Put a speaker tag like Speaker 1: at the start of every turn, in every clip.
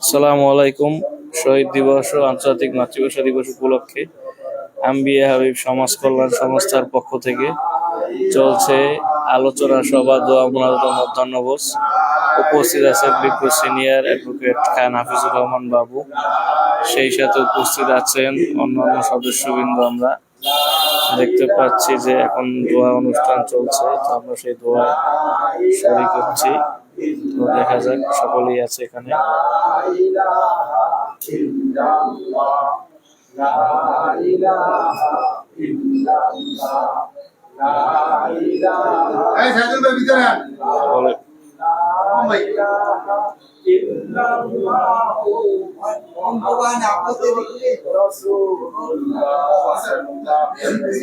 Speaker 1: আসসালামু আলাইকুম, শহীদ দিবস ও আন্তর্জাতিক মাতৃভাষা দিবস উপলক্ষে আম্বিয়া হাবিব সমাজ কল্যাণ সংস্থার পক্ষ থেকে চলছে আলোচনা সভা, দোয়া, মোনাজাত মধ্যাহ্নভোজ উপস্থিত আছেন বিজ্ঞ সিনিয়র অ্যাডভোকেট খান হাফিজুর রহমান বাবু। সেই সাথে উপস্থিত আছেন অন্যান্য সদস্যবৃন্দ আমরা। দেখতে পাচ্ছি যে এখন দোয়া অনুষ্ঠান চলছে, তো আমরা সেই দোয়া শরীর করছি। তো দেখা যাক সকলেই আছে এখানে।
Speaker 2: আপনাদের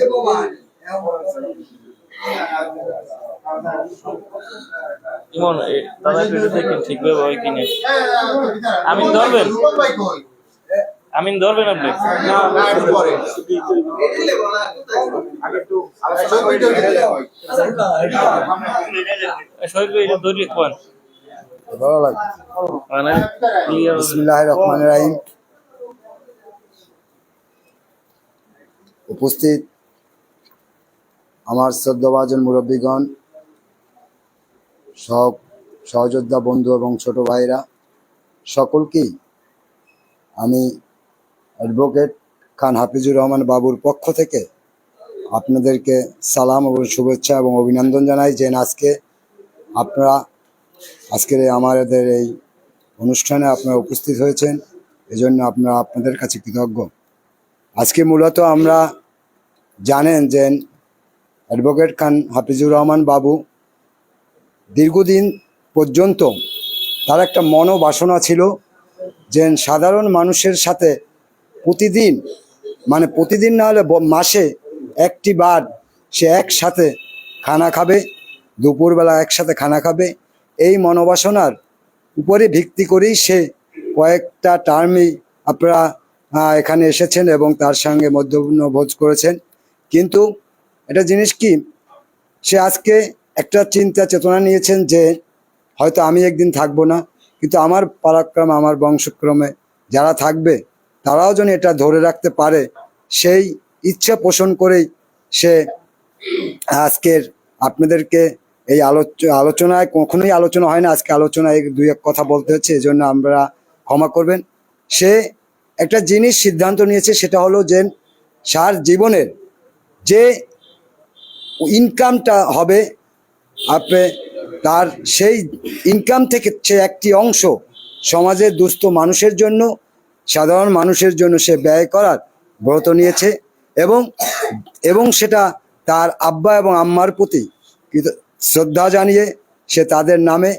Speaker 2: ভগবান
Speaker 1: ইমন দাদা একটু দেখেন, ঠিকভাবে হয় ধরবেন? আমিন, ধরবেন আপনি? মানে
Speaker 3: উপস্থিত আমার শ্রদ্ধাভাজন মুরব্বীগণ সব সহযোদ্ধা বন্ধু এবং ছোট ভাইরা সকলকেই আমি অ্যাডভোকেট খান হাফিজুর রহমান বাবুর পক্ষ থেকে আপনাদেরকে সালাম এবং শুভেচ্ছা এবং অভিনন্দন জানাই যে আজকে আপনারা আজকের আমাদের এই অনুষ্ঠানে আপনারা উপস্থিত হয়েছেন। এজন্য আপনারা আপনাদের কাছে কৃতজ্ঞ। আজকে মূলত আমরা জানেন যে অ্যাডভোকেট খান হাফিজুর রহমান বাবু দীর্ঘদিন পর্যন্ত তার একটা মনোবাসনা ছিল যে সাধারণ মানুষের সাথে প্রতিদিন মানে প্রতিদিন না হলে মাসে একটি বার সে একসাথে খানা খাবে, দুপুরবেলা একসাথে খানা খাবে। এই মনোবাসনার উপরে ভিত্তি করেই সে কয়েকটা টার্মই আপনারা এখানে এসেছেন এবং তার সঙ্গে মধ্যপূর্ণ ভোজ করেছেন। কিন্তু একটা জিনিস কি, সে আজকে একটা চিন্তা, চেতনা নিয়েছেন যে হয়তো আমি একদিন থাকব না, কিন্তু আমার পারাক্রমে, আমার বংশক্রমে যারা থাকবে, তারাও যেন এটা ধরে রাখতে পারে। সেই ইচ্ছা পোষণ করেই সে আজকের আপনাদেরকে এই আলোচ, আলোচনায় কখনোই আলোচনা হয় না, আজকে আলোচনায় দুই এক কথা বলতে হচ্ছে এই জন্য আমরা ক্ষমা করবেন। সে একটা জিনিস সিদ্ধান্ত নিয়েছে, সেটা হলো যে সার জীবনের যে ইনকামটা হবে আপনি তার সেই ইনকাম থেকে সে একটি অংশ সমাজের দুস্থ মানুষের জন্য, সাধারণ মানুষের জন্য সে ব্যয় করার ব্রত নিয়েছে এবং এবং সেটা তার আব্বা এবং আম্মার প্রতি শ্রদ্ধা জানিয়ে সে তাদের নামে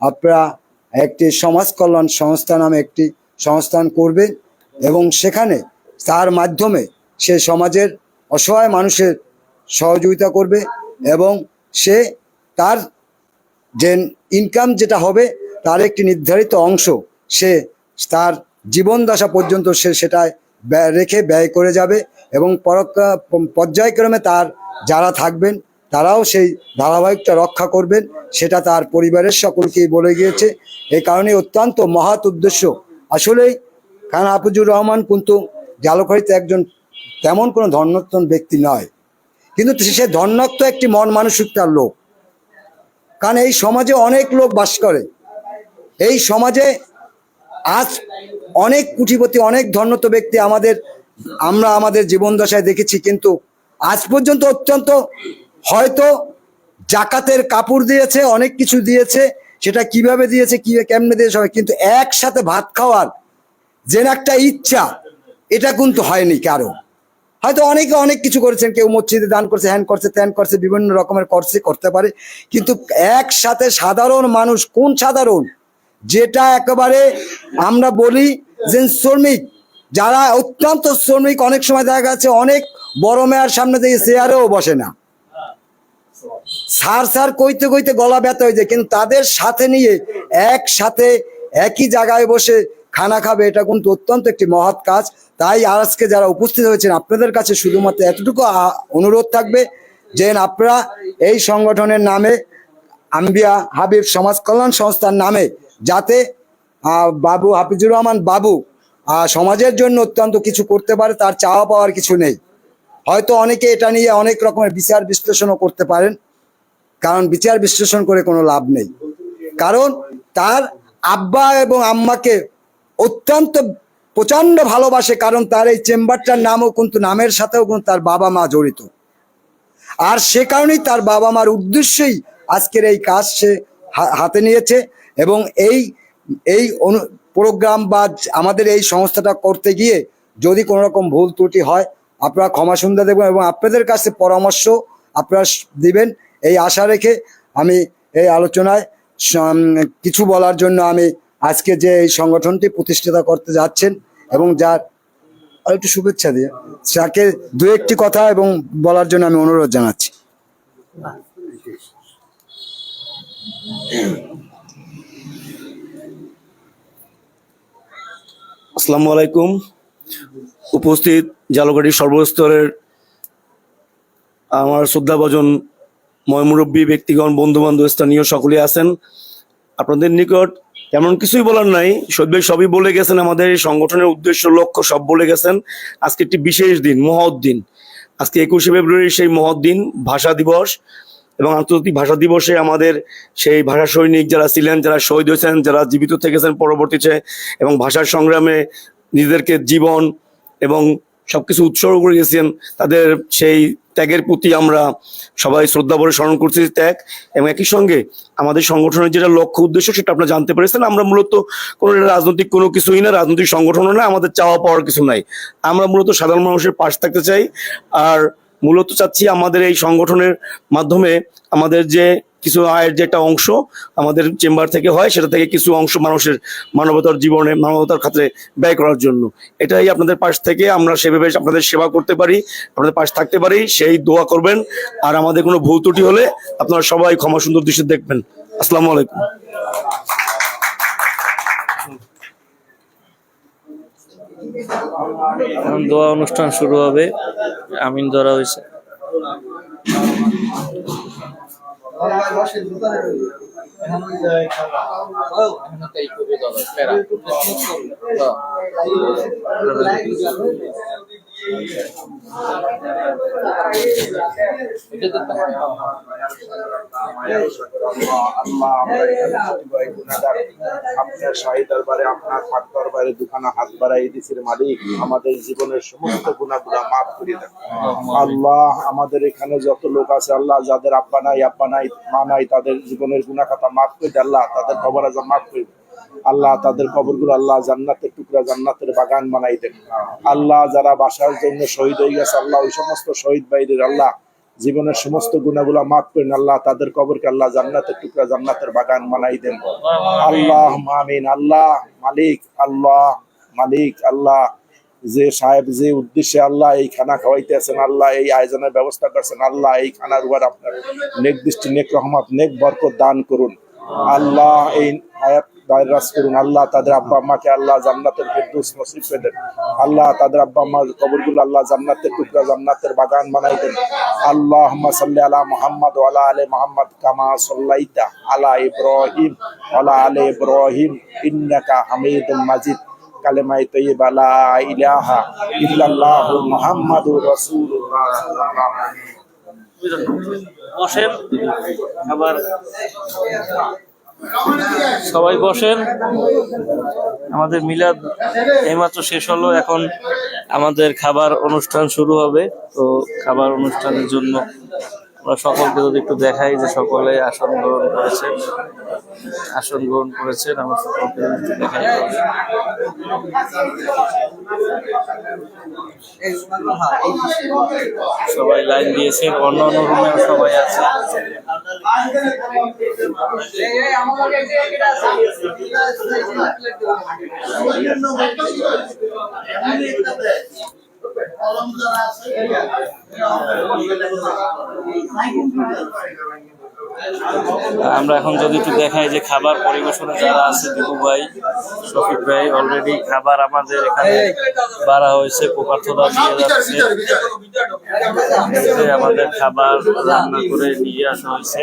Speaker 3: আপনারা একটি সমাজ কল্যাণ সংস্থা নামে একটি সংস্থান করবে এবং সেখানে তার মাধ্যমে সে সমাজের অসহায় মানুষের সহযোগিতা করবে এবং সে তার যে ইনকাম যেটা হবে, তার একটি নির্ধারিত অংশ সে তার জীবন দশা পর্যন্ত সে সেটায় রেখে ব্যয় করে যাবে এবং পর্যায়ক্রমে তার যারা থাকবেন, তারাও সেই ধারাবাহিকটা রক্ষা করবেন, সেটা তার পরিবারের সকলকেই বলে গিয়েছে। এই কারণে অত্যন্ত মহৎ উদ্দেশ্য। আসলেই খান হাফিজুর রহমান কিন্তু জালখাড়িতে একজন তেমন কোনো ধর্ণোত্তম ব্যক্তি নয়। কিন্তু সে ধর্ণাত্ম একটি মন মানসিকতার লোক। কারণ এই সমাজে অনেক লোক বাস করে। এই সমাজে আজ অনেক কুটিপতি, অনেক ধন্যত ব্যক্তি আমাদের, আমরা আমাদের জীবন দশায় দেখেছি, কিন্তু আজ পর্যন্ত অত্যন্ত হয়তো জাকাতের কাপড় দিয়েছে, অনেক কিছু দিয়েছে, সেটা কীভাবে দিয়েছে, কি, কেমনে দিয়েছে সবাই, কিন্তু একসাথে ভাত খাওয়ার যে একটা ইচ্ছা, এটা কিন্তু হয়নি কারও। হয়তো অনেকে অনেক কিছু করেছেন, কেউ মসজিদে দান করছে হ্যান করছে ত্যান করছে, বিভিন্ন রকমের করছে করতে পারে। কিন্তু একসাথে সাধারণ মানুষ কোন সাধারণ? যেটা একেবারে আমরা বলি যে শ্রমিক। যারা অত্যন্ত শ্রমিক, অনেক সময় দেখা যাচ্ছে অনেক বড় মেয়ার সামনে দিয়ে চেয়ারেও বসে না। সার সার কইতে কইতে গলা ব্যথা হয়ে যায়, কিন্তু তাদের সাথে নিয়ে একসাথে একই জায়গায় বসে খানা খাবে, এটা কিন্তু অত্যন্ত একটি মহৎ কাজ। তাই আজকে যারা উপস্থিত হয়েছেন, আপনাদের কাছে শুধুমাত্র এতটুকু অনুরোধ থাকবে যে আপনারা এই সংগঠনের নামে আম্বিয়া হাবিব সমাজ কল্যাণ সংস্থার নামে যাতে বাবু হাফিজুর রহমান বাবু সমাজের জন্য অত্যন্ত কিছু করতে পারে, তার চাওয়া পাওয়ার কিছু নেই। হয়তো অনেকে এটা নিয়ে অনেক রকমের বিচার বিশ্লেষণও করতে পারেন, কারণ বিচার বিশ্লেষণ করে কোনো লাভ নেই। কারণ তার আব্বা এবং আম্মাকে অত্যন্ত প্রচণ্ড ভালোবাসে, কারণ তার এই চেম্বারটার নামও কিন্তু, নামের সাথেও কিন্তু তার বাবা মা জড়িত। আর সে কারণেই তার বাবা মার উদ্দেশ্যেই আজকের এই কাজ সে হাতে নিয়েছে এবং এই এই প্রোগ্রাম বা আমাদের এই সংস্থাটা করতে গিয়ে যদি কোনো রকম ভুল ত্রুটি হয়, আপনারা ক্ষমা সুন্দর দেবেন এবং আপনাদের কাছে পরামর্শ আপনারা দিবেন। এই আশা রেখে আমি এই আলোচনায় কিছু বলার জন্য আমি আজকে যে এই সংগঠনটি প্রতিষ্ঠিত করতে যাচ্ছেন এবং যার একটু শুভেচ্ছা দিয়ে তাকে দু একটি কথা এবং বলার জন্য আমি অনুরোধ জানাচ্ছি।
Speaker 2: আসসালামু আলাইকুম। উপস্থিত জালগাড়ি সর্বস্তরের আমার শ্রদ্ধাভজন ময়মুরব্বী ব্যক্তিগণ বন্ধু বান্ধব স্থানীয় সকলে আছেন। আপনাদের নিকট এমন কিছুই বলার নাই। সদ্য সবই বলে গেছেন আমাদের সংগঠনের উদ্দেশ্য, লক্ষ্য সব বলে গেছেন। আজকে একটি বিশেষ দিন, মহৎ দিন। আজকে একুশে ফেব্রুয়ারি সেই মহৎ দিন, ভাষা দিবস। এবং আন্তর্জাতিক ভাষা দিবসে আমাদের সেই ভাষা সৈনিক যারা ছিলেন, যারা শহীদ হয়েছেন, যারা জীবিত থেকেছেন পরবর্তীতে, এবং ভাষার সংগ্রামে নিজেদেরকে জীবন এবং সবকিছু উৎসর্গ করে গেছেন তাদের সেই ত্যাগের প্রতি আমরা সবাই শ্রদ্ধা ভরে স্মরণ করছি ত্যাগ এবং একই সঙ্গে আমাদের সংগঠনের যেটা লক্ষ্য উদ্দেশ্য সেটা আপনারা জানতে পেরেছেন, আমরা মূলত কোনো রাজনৈতিক কোনো কিছুই না, রাজনৈতিক সংগঠনও না, আমাদের চাওয়া পাওয়ার কিছু নাই। আমরা মূলত সাধারণ মানুষের পাশ থাকতে চাই। আর মূলত চাচ্ছি আমাদের এই সংগঠনের মাধ্যমে আমাদের যে কিছু আয়ের যে একটা অংশ আমাদের চেম্বার থেকে হয়, সেটা থেকে কিছু অংশ মানুষের মানবতার জীবনে, মানবতার খাতে ব্যয় করার জন্য। এটাই আপনাদের পাশ থেকে আমরা সেভাবে আপনাদের সেবা করতে পারি, আপনাদের পাশ থাকতে পারি, সেই দোয়া করবেন। আর আমাদের কোনো ভুল ত্রুটি হলে আপনারা সবাই ক্ষমা সুন্দর দৃষ্টি দেখবেন। আসসালামু আলাইকুম।
Speaker 1: দোয়া অনুষ্ঠান শুরু হবে। আমিন ধরা হয়েছে।
Speaker 4: এখানে প্রতিবারই গুনাহগার। আপনার শাহী দরবারে আপনার পাক দরবারে দুখানা হাত বাড়াই দিছির মালিক আমাদের জীবনের সমস্ত গুণাগুলা মাফ করে আল্লাহ আমাদের এখানে যত লোক আছে, আল্লাহ যাদের আব্বা নাই আব্বা নাই, মা নাই, তাদের জীবনের গুণা খাতা মাফ করে আল্লাহ তাদের খবর আজম মাফ করে। আল্লাহ তাদের কবরগুলো আল্লাহ জান্নাতের টুকরা জান্নাতের বাগান বানাই দেন। আল্লাহ যারা বাসার জন্য শহীদ হয়ে গেছে, আল্লাহ ওই সমস্ত শহীদ ভাইদের আল্লাহ জীবনের সমস্ত গুণাগুলো মাফ করেন। আল্লাহ তাদের কবরকে আল্লাহ জান্নাতের টুকরা জান্নাতের বাগান বানাই দেন। আল্লাহ আমিন, আল্লাহ মালিক আল্লাহ মালিক, আল্লাহ যে সাহেব যে উদ্দেশ্যে আল্লাহ এই খানা খাওয়াইতে আছেন, আল্লাহ এই আয়োজনের ব্যবস্থা করছেন, আল্লাহ এই খানার উপর আপনার নেক দৃষ্টি, নেক রহমত, নেক বরকত দান করুন। আল্লাহ এই হায়াত দায়রাজ করুন। আল্লাহ তাদের আব্বা আম্মাকে আল্লাহ জান্নাতের ফেরদৌস নসিব করে দেন। আল্লাহ তাদের আব্বা আম্মার কবরগুলো আল্লাহ জান্নাতের টুকরা, জান্নাতের বাগান বানাই দেন। আল্লাহুম্মা সাল্লি আলা মুহাম্মদ ওয়া আলা মুহাম্মদ কামা সাল্লাইতা আলা ইব্রাহিম ওয়া আলা ইব্রাহিম ইন্নাকা হামিদুম মাজিদ। কালেমায়ে তৈয়বা, লা ইলাহা ইল্লাল্লাহু মুহাম্মাদুর রাসূলুল্লাহ।
Speaker 1: বসেন, আবার সবাই বসেন। আমাদের মিলাদ এইমাত্র শেষ হলো, এখন আমাদের খাবার অনুষ্ঠান শুরু হবে। তো খাবার অনুষ্ঠানের জন্য আমরা সকলকে যদি একটু দেখাই যে সকলে আসন গ্রহণ করেছেন আসন গ্রহণ করেছেন আমরা সকলকে একটু দেখাই। সবাই লাইন দিয়েছেন অন্য অন্য রুমেও সবাই আছে। Thank you. আমরা এখন যদি একটু দেখাই যে খাবার পরিবেশনে যারা আছে দিবু ভাই শফিক ভাই অলরেডি খাবার আমাদের এখানে বাড়া হয়েছে পোকার্থদা নিয়ে যাচ্ছে। আমাদের খাবার রান্না করে নিয়ে আসা হয়েছে।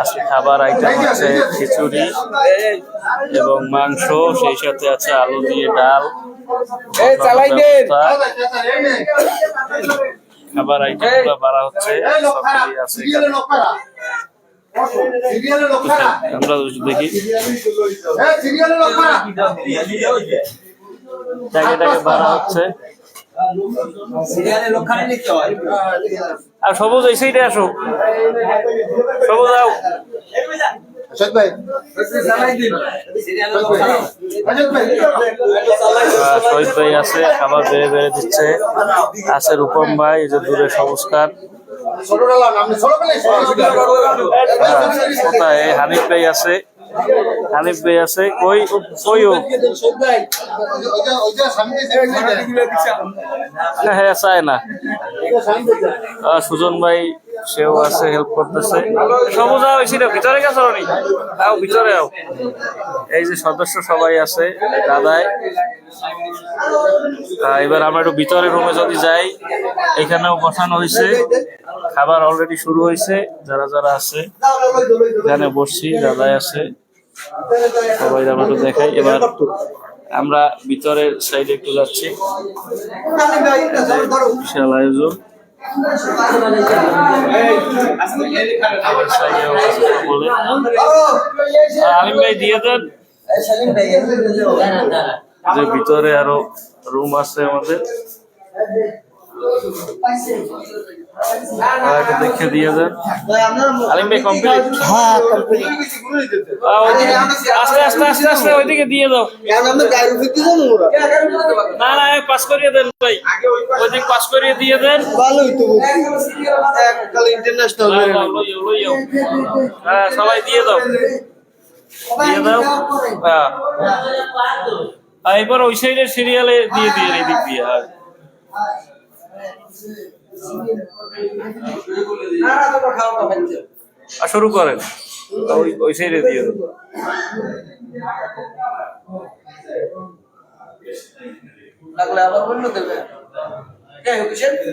Speaker 1: আজকে খাবার আইটেম হচ্ছে খিচুড়ি এবং মাংস সেই সাথে আছে আলু দিয়ে ডাল। খাবার আইটেমগুলো বাড়া হচ্ছে আছে আমরা দেখি।
Speaker 5: খারাপ।
Speaker 1: জায়গাটাকে বাড়া হচ্ছে। আর সবুজ এই সাইডে আসো। সবুজ আও।
Speaker 5: শহীদ ভাই
Speaker 1: শহীদ আছে খাবার বেড়ে বেড়ে দিচ্ছে আছে রূপম ভাই এই যে দূরে সংস্কার হানিফ ভাই আছে হানিফ ভাই আছে কই কই হ্যাঁ চায় না সুজন ভাই সেও আছে হেল্প করতেছে। আও এসে ভিতরে গেছো আও, ভিতরে আও। এই যে সদস্য সবাই আছে, দাদাই। এবার আমরা একটু ভিতরে রুমে যদি যাই, এখানেও বসানো হয়েছে। খাবার অলরেডি শুরু হয়েছে, যারা যারা আছে, এখানে বসছি, দাদাই আছে। সবাই আমরা একটু দেখাই। এবার আমরা ভিতরের সাইডে একটু যাচ্ছি। বিশাল আয়োজন। আলিম ভাই দিয়ে দেন। যে ভিতরে আরও রুম আছে আমাদের। আর দেখে দিয়ে দেন। আলিম ভাই কমপ্লিট আস্তে আস্তে আস্তে আস্তে ওইদিকে দিয়ে দাও। না না পাস করিয়ে দেন ভাই। ওইদিকে পাস করিয়ে দিয়ে দেন। লাও, লাও, লইও, লইও। হ্যাঁ সবাই দিয়ে দাও। দিয়ে দাও। হ্যাঁ। এবার ওই সাইডের সিরিয়ালে দিয়ে দিয়ে দিক দিয়ে হ্যাঁ। শুরু করেন। ওই ওই সাইডে দিয়ে দেন।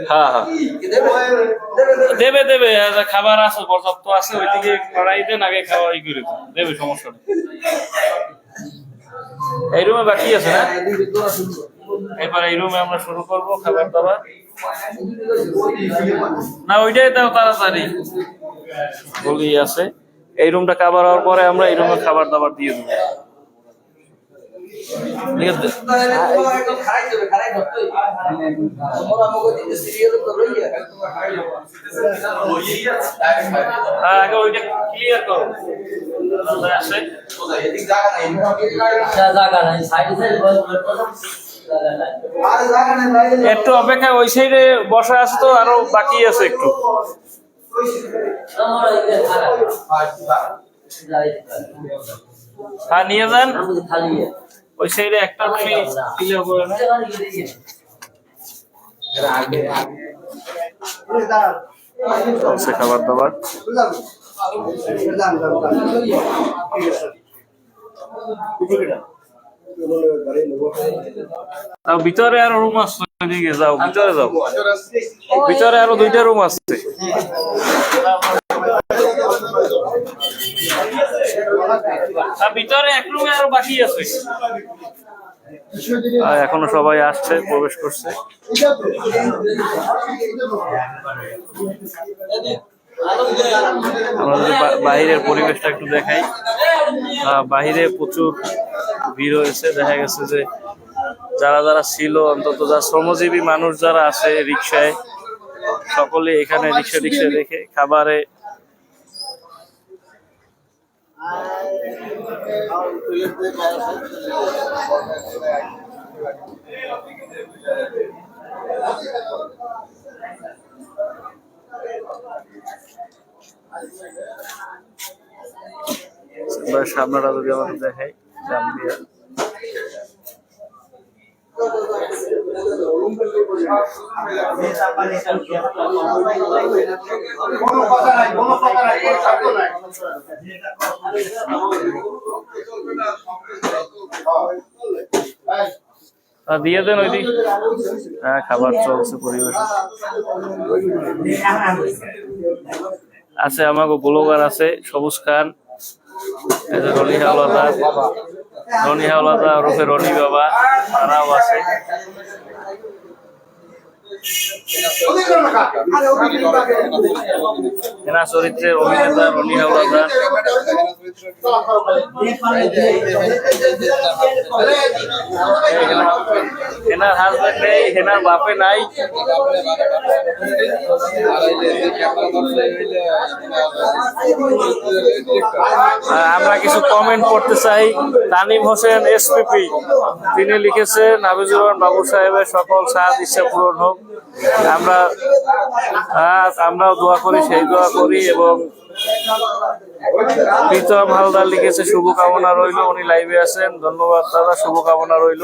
Speaker 1: হ্যাঁ হ্যাঁ। দেবে? দেবে আর খাবার আছে পর্যাপ্ত আছে ওইদিকে দেন আগে খাওয়া ই করে। দেবে সমস্যা নেই। এই রুমে বাকি আছে না? এবার এই রুমে আমরা শুরু করব খাবার দাবার না, ওইটাই দাও তাড়াতাড়ি। বলি আছে। এই রুমটা খাবার হওয়ার পরে আমরা এই রুমে খাবার দাবার দিয়ে দেবো। হ্যাঁ আগে ওইটা ক্লিয়ার দাদা আসে। একটু অপেক্ষা ওই সাইডে বসা আছে তো আরও বাকি আছে একটু। হ্যাঁ নিয়ে যান। ওই সাইডে একটা না খাবার দাবার। তাও ভিতরে আরও রুম আছে ওইদিকে যাও ভিতরে যাও। ভিতরে আরও দুইটা রুম আছে। আর ভিতরে এক রুমে আরও বাকি আছে। আর এখনও সবাই আসছে প্রবেশ করছে। আমরা যদি বা- পরিবেশটা একটু দেখাই। বাইরে প্রচুর ভিড় হয়েছে। দেখা গেছে যে যারা যারা ছিল, অন্তত যা শ্রমজীবী মানুষ যারা আছে রিক্সায়, সকলে এখানে রিক্সা রিক্সা রেখে খাবারে সামনেটা যদি আমাদের দেখাই জাম্বিয়া।
Speaker 5: কোনো
Speaker 1: দিয়ে দেন ওই দিক হ্যাঁ খাবার চলছে পরিবেশ। আছে আমাকে ব্লগার আছে, সবুজ খান। রনি হাওলাদা রনি হাওলাদা ওরফে রনি বাবা, তারাও আছে। এনা চরিত্রের অভিনেতা রনি হাওলাদার হেনার হাজবেন্ড নেই হেনার বাপে নাই। আমরা কিছু কমেন্ট করতে চাই। তানিম হোসেন এসপিপি তিনি লিখেছেন নাবিজুর রহমান বাবু সাহেবের সকল সাহায্য ইচ্ছা পূরণ হোক। আমরা আহ, আমরাও দোয়া করি সেই দোয়া করি এবং প্রীতম হালদার লিখেছে শুভকামনা রইল উনি লাইভে আছেন। ধন্যবাদ দাদা শুভকামনা রইল।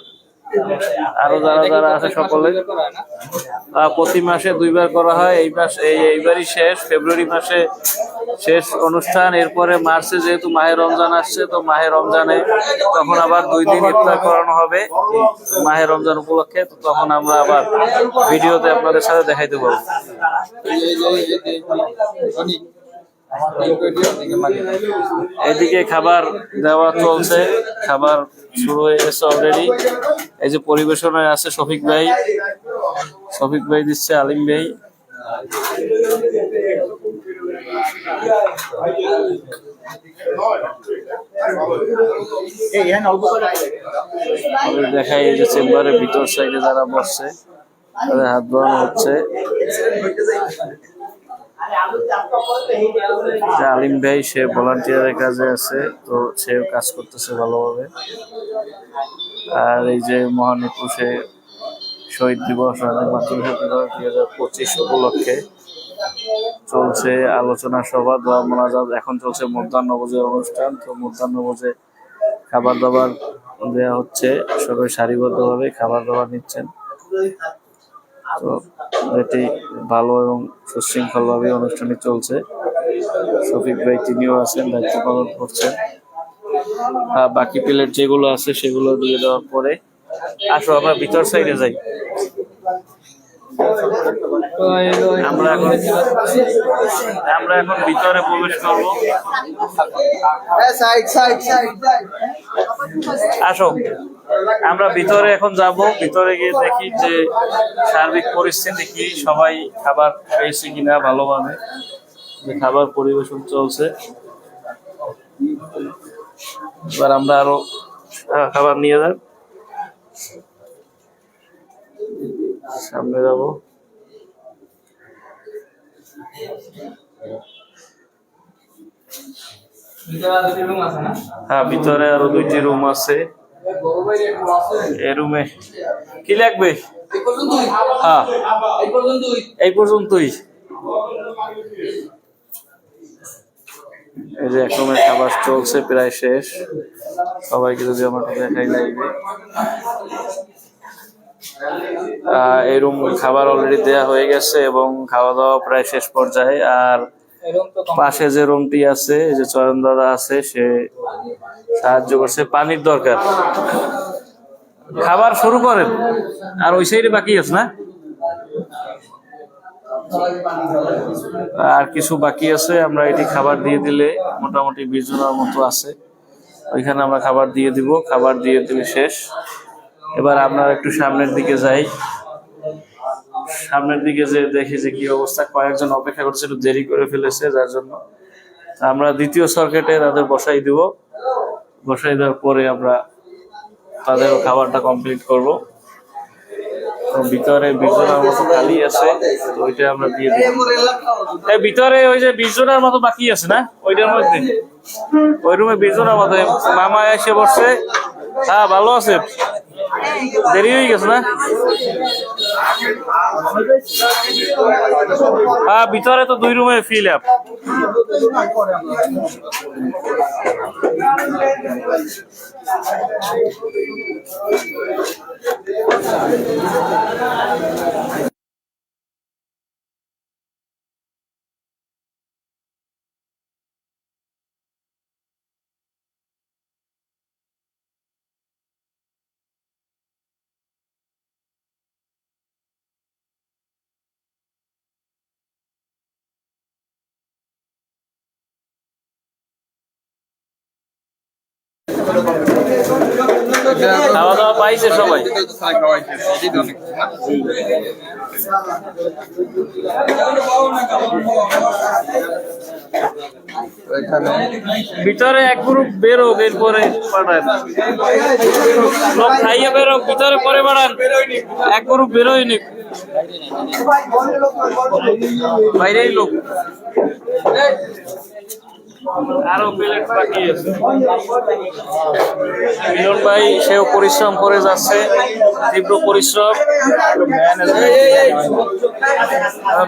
Speaker 1: আরও যারা যারা আছে সকলে প্রতি মাসে দুইবার করা হয় এই মাস এই এইবারই শেষ ফেব্রুয়ারি মাসে শেষ অনুষ্ঠান এরপরে মার্চে যেহেতু মাহে রমজান আসছে তো মাহে রমজানে তখন আবার দুই দিন ইফতার করানো হবে মাহে রমজান উপলক্ষে তো তখন আমরা আবার ভিডিওতে আপনাদের সাথে দেখাইতে পারব এদিকে খাবার দেওয়া চলছে খাবার শুরু হয়ে গেছে অলরেডি এই যে পরিবেশনায় আছে শফিক ভাই। শফিক ভাই দিচ্ছে আলিম ভাই। দেখাই এই যে চেম্বারের ভিতর সাইডে যারা বসছে তাদের হাত ধোয়ানো হচ্ছে। আলিম ভাই, সে ভলান্টিয়ারের কাজে আছে, তো সেও কাজ করতেছে ভালোভাবে। আর এই যে মহান একুশে শহীদ দিবস দুই হাজার পঁচিশ উপলক্ষে চলছে আলোচনা সভা, দোয়া মোনাজাত। এখন চলছে মধ্যাহ্ন ভোজের অনুষ্ঠান। তো মধ্যাহ্ন ভোজে খাবার দাবার দেওয়া হচ্ছে। সবাই সারিবদ্ধভাবে খাবার দাবার নিচ্ছেন। তো এটি ভালো এবং সুশৃঙ্খলভাবে অনুষ্ঠানটি চলছে। শফিক ভাই তিনিও আছেন, দায়িত্ব পালন করছেন। আর বাকি প্লেট যেগুলো আছে সেগুলো দিয়ে দেওয়ার পরে আসো, আমরা ভিতর সাইডে যাই। আমরা এখন আমরা এখন ভিতরে প্রবেশ করব। আসো। আমরা ভিতরে এখন যাব, ভিতরে গিয়ে দেখি যে সার্বিক পরিস্থিতি কি, সবাই খাবার খেয়েছে কিনা ভালোভাবে যে খাবার পরিবেশন চলছে। এবার আমরা আরও খাবার নিয়ে যান সামনে যাব। হ্যাঁ ভিতরে আরও দুইটি রুম আছে। এই রুমে কি লাগবে? হ্যাঁ। এই পর্যন্তই? এই যে এক রুমের খাবার চলছে প্রায় শেষ। সবাইকে যদি আমার দেখাই লাইভে আহ, এই রুম খাবার অলরেডি দেয়া হয়ে গেছে এবং খাওয়া দাওয়া প্রায় শেষ পর্যায়ে। আর পাশে যে রুমটি আছে যে চয়ন দাদা আছে সে সাহায্য করছে। পানির দরকার। খাবার শুরু করেন। আর ওই সাইডে বাকি আছে না? আর কিছু বাকি আছে। আমরা এটি খাবার দিয়ে দিলে মোটামুটি বিশ জনের মতো আছে। ওইখানে আমরা খাবার দিয়ে দিব। খাবার দিয়ে দিলে শেষ। এবার আপনারা একটু সামনের দিকে যাই। সামনের দিকে যে দেখি যে কি অবস্থা। কয়েকজন অপেক্ষা করছে, একটু দেরি করে ফেলেছে যার জন্য। আমরা দ্বিতীয় সার্কেটে তাদের বসাই দিব। বসাই দেওয়ার পরে আমরা তাদের খাবারটা কমপ্লিট করব। ভিতরে বিশ জনের মতো খালি আছে, তো ওইটা আমরা দিয়ে দিই ভিতরে ওই যে বিশ জনের মতো বাকি আছে না? ওইটার মধ্যে? ওই রুমে বিশ জনের মতো। মামা এসে বসছে। হ্যাঁ ভালো আছে। দেরি হয়ে গেছে না? হ্যাঁ ভিতরে তো দুই রুমে ফিল আপ খাওয়া দাওয়া পাইছে সবাই। ভিতরে এক গ্রুপ বেরো এরপরে পাঠান সব খাইয়ে বেরো ভিতরে পরে বাড়ান এক গ্রুপ বেরোয়নি বাইরেই লোক। আরও প্লেট বাকি আছে। মিলন ভাই সেও পরিশ্রম করে যাচ্ছে তীব্র পরিশ্রম।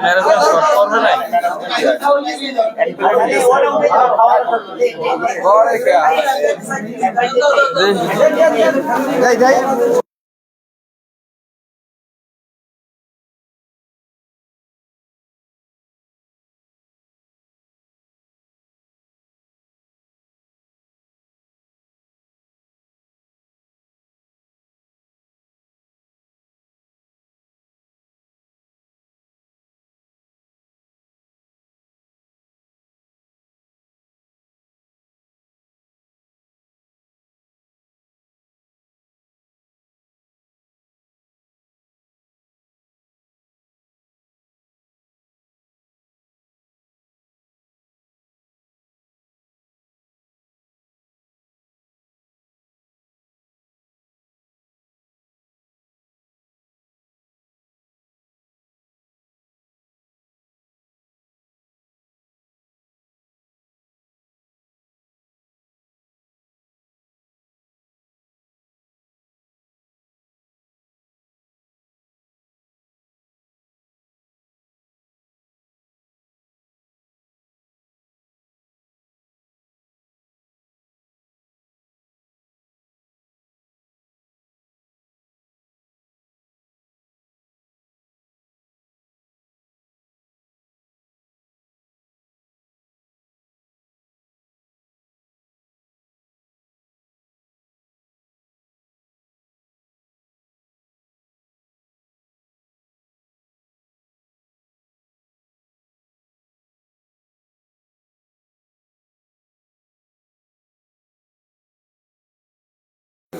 Speaker 1: ম্যানেজমেন্ট করবে নাই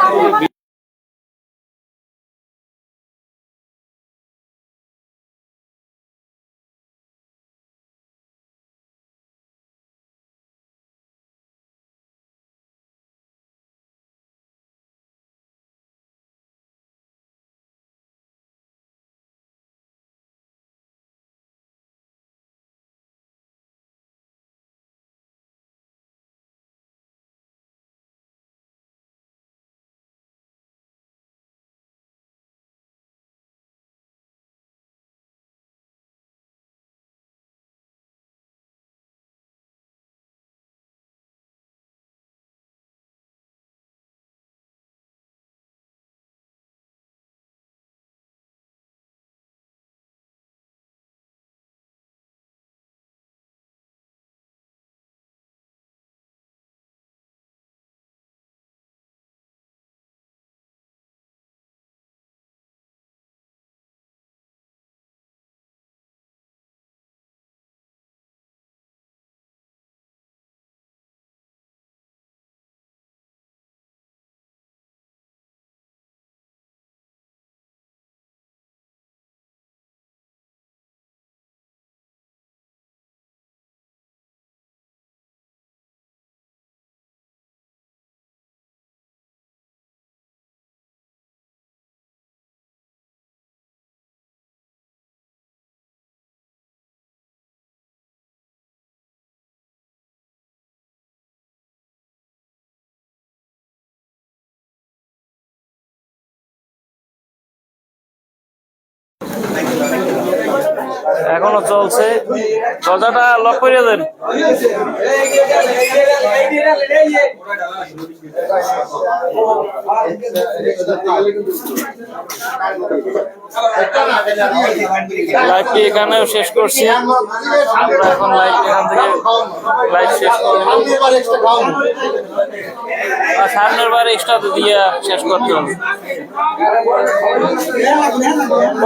Speaker 1: Yeah. এখনও চলছে। দরজাটা লক করে দেন। লাইভটি এখানেও শেষ করছি। আমরা এখন লাইভ এখান থেকে লাইভ শেষ করব। আর সামনের বার এক্সট্রা দিয়ে শেষ করতে হবে।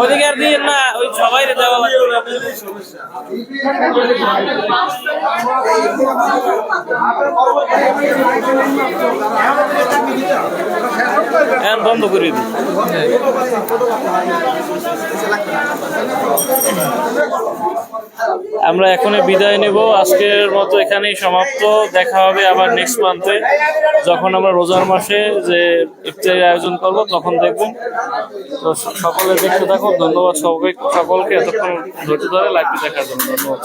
Speaker 1: ওদিকে আর দিয়ে না, ওই সবাই দেওয়া লাগবে। এখন বন্ধ করে দিই। আমরা এখনই বিদায় নেব। আজকের মতো এখানেই সমাপ্ত। দেখা হবে আবার নেক্সট মান্থে যখন আমরা রোজার মাসে যে ইফতারের আয়োজন করব, তখন দেখবেন। তো সকলে দেখতে থাকুন। ধন্যবাদ সবাই সকলকে। এতক্ষণ ধরে লাইভটি দেখার জন্য ধন্যবাদ।